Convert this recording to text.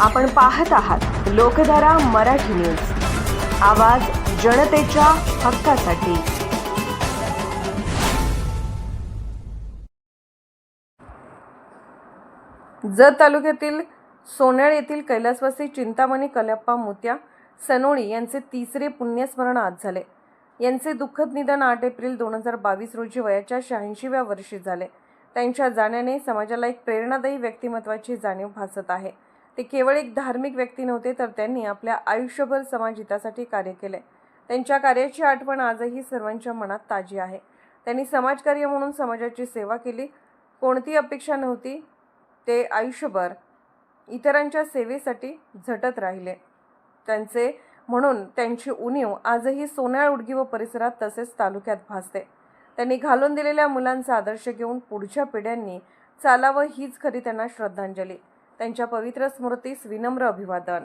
आपण पाहत आहात लोकधारा मराठी न्यूज. आवाज जनतेच्या हक्कासाठी. जत तालुक्यातील सोनेळ येथील कैलासवासी चिंतामणी कल्याप्पा मोत्या सनोळी यांचे तिसरे पुण्यस्मरण आज झाले. यांचे दुःखद निधन आठ एप्रिल दोन हजार बावीस रोजी वयाच्या शहाऐंशीव्या वर्षी झाले. त्यांच्या जाण्याने समाजाला एक प्रेरणादायी व्यक्तिमत्वाची जाणीव भासत आहे. ते केवळ एक धार्मिक व्यक्ती नव्हते तर त्यांनी आपल्या आयुष्यभर समाजहितासाठी कार्य केले त्यांच्या कार्याची आठवण आजही सर्वांच्या मनात ताजी आहे. त्यांनी समाजकार्य म्हणून समाजाची सेवा केली. कोणती अपेक्षा नव्हती ते आयुष्यभर इतरांच्या सेवेसाठी झटत राहिले. त्यांचे म्हणून त्यांची उणीव आजही सोन्याळ उडगी व परिसरात तसेच तालुक्यात भासते. त्यांनी घालून दिलेल्या मुलांचा आदर्श घेऊन पुढच्या पिढ्यांनी चालावं हीच खरी त्यांना श्रद्धांजली. त्यांच्या पवित्र स्मृतीस विनम्र अभिवादन.